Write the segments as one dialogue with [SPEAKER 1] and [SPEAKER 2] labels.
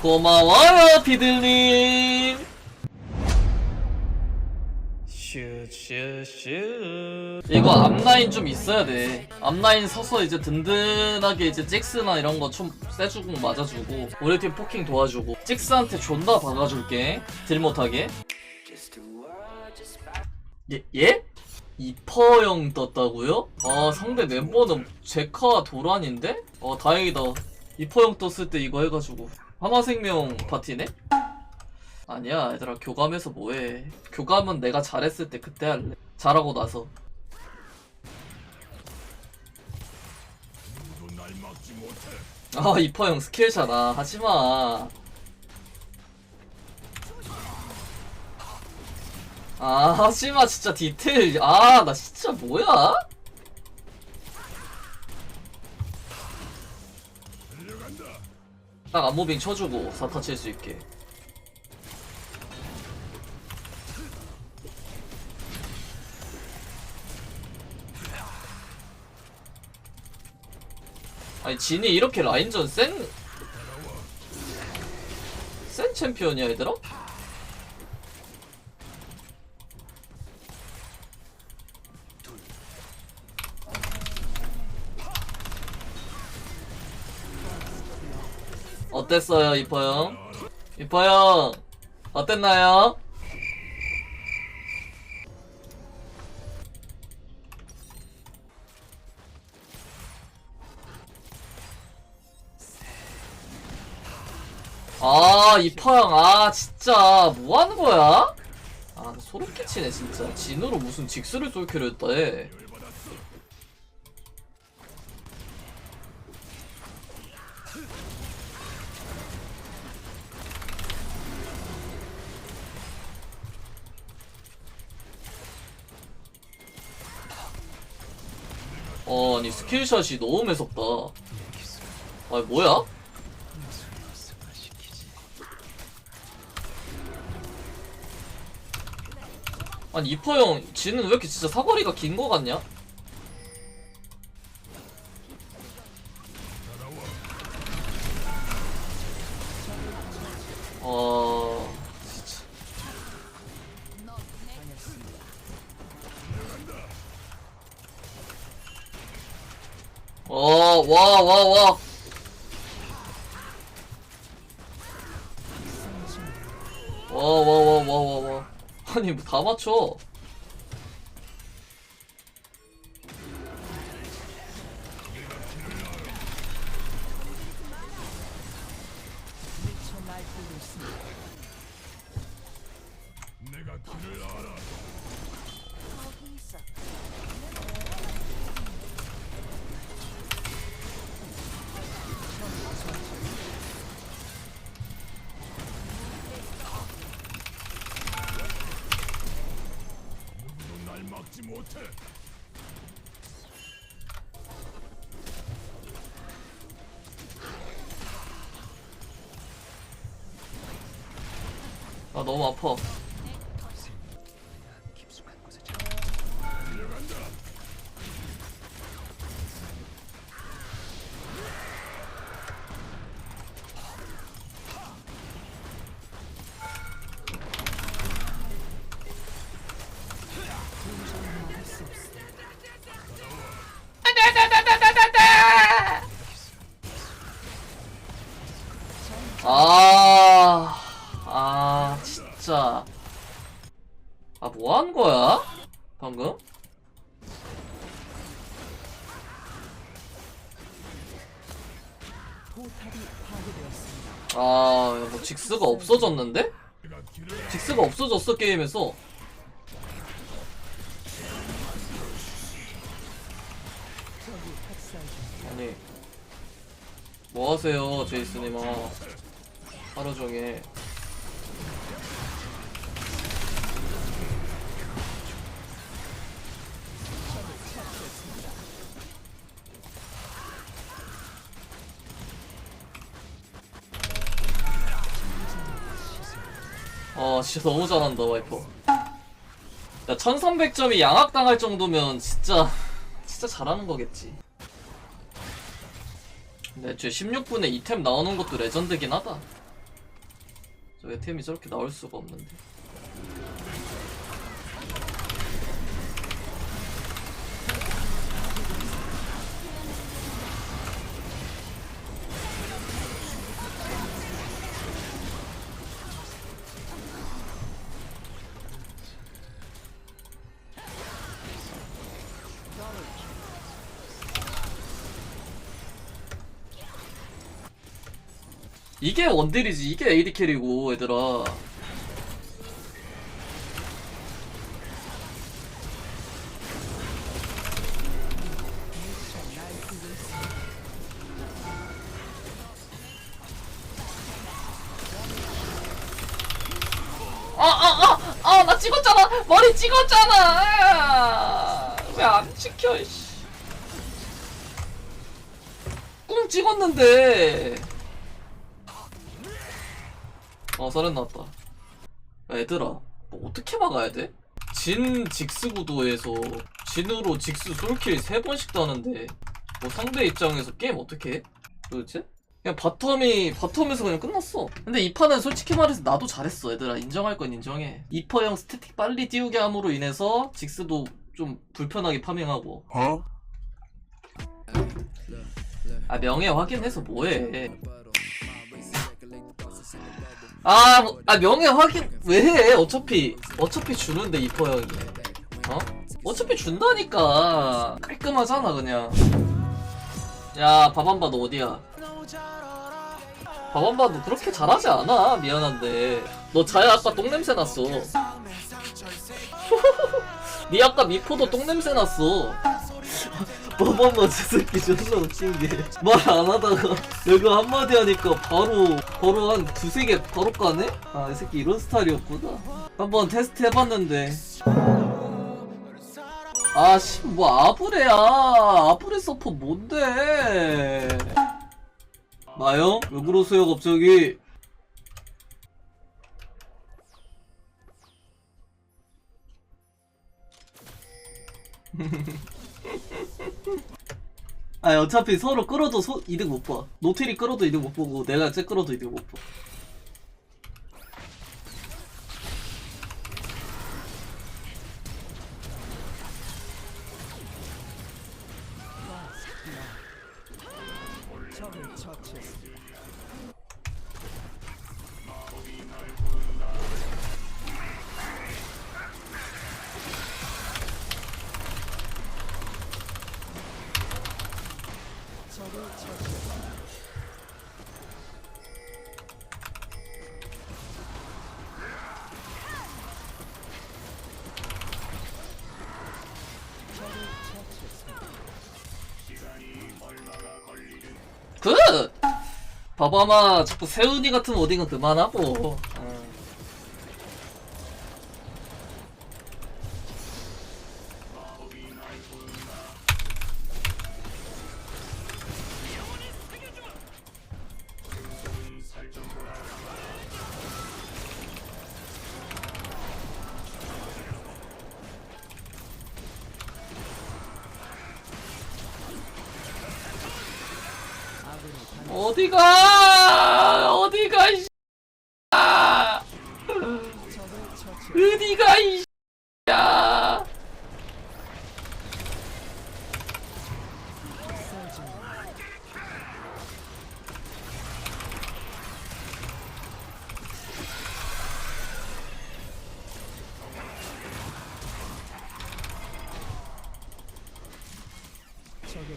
[SPEAKER 1] 고마워요 비들님 슈슈슈 이거 앞라인 좀 있어야 돼 앞라인 서서 이제 든든하게 이제 잭스나 이런 거좀 쎄주고 맞아주고 우리 팀 포킹 도와주고 잭스한테 존나 박아줄게 딜 못하게 예? 예? 이퍼형 떴다고요? 아 상대 멤버는 제카 도란인데? 어 다행이다 이퍼형 떴을 때 이거 해가지고 하나생명 파티네? 아니야 얘들아 교감해서 뭐해? 교감은 내가 잘했을 때 그때 할래. 잘하고 나서. 아 이퍼형 스킬샷 아. 하지마. 아 하지마 진짜 디테일. 아 나 진짜 뭐야? 딱 안무빙 쳐주고 사타 칠 수 있게 아니 진이 이렇게 라인전 센... 센 챔피언이야 얘들아? 어땠어요 이퍼형? 이퍼형 어땠나요? 아 이퍼형 아 진짜 뭐하는 거야? 아 소름 끼치네 진짜 진으로 무슨 직스를 쏠키려 했다 해 어, 아니 스킬샷이 너무 매섭다. 아 뭐야? 아니 이퍼 형, 지는 왜 이렇게 진짜 사거리가 긴 거 같냐? 와, 와, 와. 와, 와, 와, 와, 와, 와. 아니, 뭐 다 맞춰. 아, 너무 아파. 아, 아, 진짜. 아, 뭐 하는 거야? 방금? 아, 뭐 직스가 없어졌는데? 직스가 없어졌어 게임에서. 아니, 뭐 하세요, 제이스님 아. 하루 종일. 아 진짜 너무 잘한다 와이퍼. 야 1300점이 양악당할 정도면 진짜 진짜 잘하는 거겠지. 근데 애초에 16분에 이템 나오는 것도 레전드긴 하다 저게 템이 저렇게 나올 수가 없는데 이게 원딜이지 이게 AD 캐리고 얘들아. 아아아아나 찍었잖아. 머리 찍었잖아. 왜 안 찍혀 이씨. 꿍 찍었는데 어 서렌 나왔다 야, 얘들아 뭐 어떻게 막아야 돼? 진 직스 구도에서 진으로 직스 솔킬 3번씩 따는데 뭐 상대 입장에서 게임 어떻게 해? 도대체? 그냥 바텀이 바텀에서 그냥 끝났어 근데 이 판은 솔직히 말해서 나도 잘했어 얘들아 인정할 건 인정해 이퍼형 스태틱 빨리 띄우게 함으로 인해서 직스도 좀 불편하게 파밍하고
[SPEAKER 2] 어?
[SPEAKER 1] 아 명예 확인해서 뭐해 아, 뭐, 아 명예 확인 왜 해? 어차피 어차피 주는데 이퍼 형이 어? 어차피 준다니까 깔끔하잖아 그냥 야 바밤바 너 어디야? 바밤바 너 그렇게 잘하지 않아 미안한데 너 자야 아까 똥냄새 났어 니 아까 미포도 똥냄새 났어 저 새끼. 존나 웃긴 게. 말 안 하다가. 여기 한마디 하니까 바로 바로 한 두세 개 바로 까네? 아 이 새끼 이런 스타일이었구나. 한번 테스트 해봤는데. 아씨 뭐 아브레야. 아브레 서퍼 뭔데? 나요? 왜 그러세요 갑자기 아니 어차피 서로 끌어도 소, 이득 못 봐. 노틸이 끌어도 이득 못 보고 내가 쟤 끌어도 이득 못 봐. 굿! 봐봐마. 자꾸 세훈이 같은 어딘가 그만하고 어. 어디가 어디가 이 아! 어디가 이 야.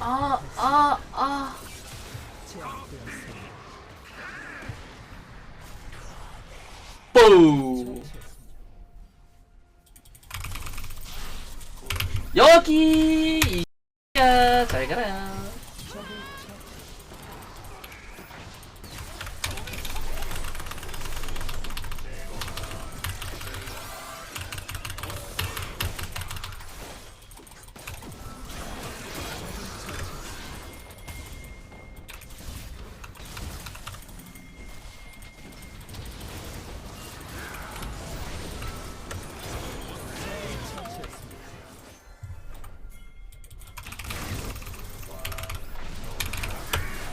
[SPEAKER 1] 아, 아, 아. 뽀 여기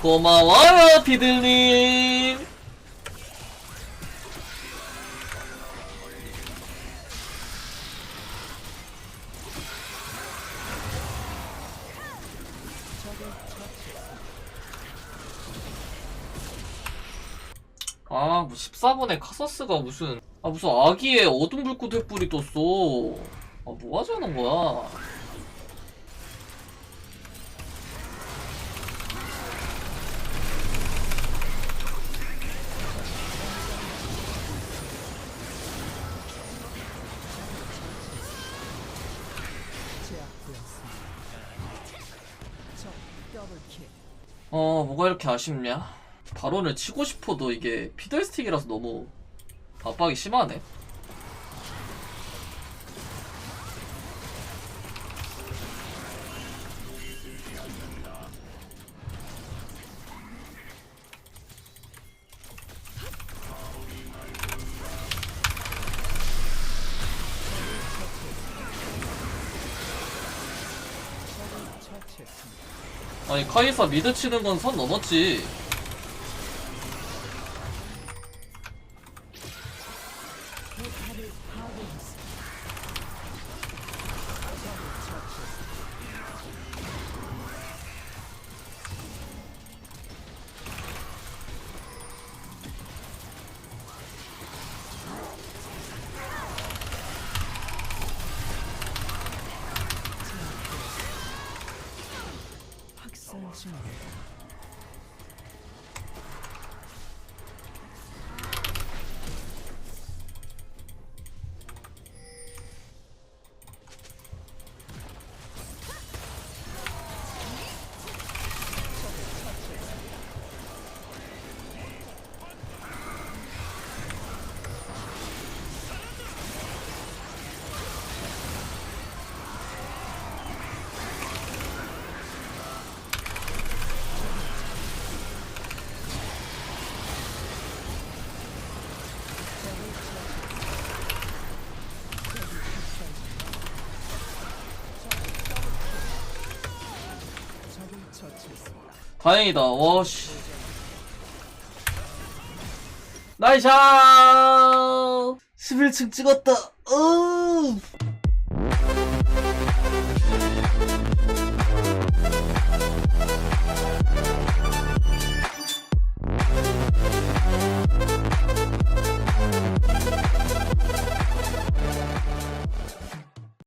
[SPEAKER 1] 고마워요 비들님 아, 뭐 14번에 카사스가 무슨 아 무슨 아기의 어둠 불꽃 횃불이 떴어. 아, 뭐 하자는 거야? 어, 뭐가 이렇게 아쉽냐? 발언을 치고 싶어도 이게 피들스틱이라서 너무 압박이 심하네. 아니 카이사 미드 치는 건 선 넘었지.
[SPEAKER 2] 적
[SPEAKER 1] 다행이다. 와씨. 나이샤! 11층 찍었다. 으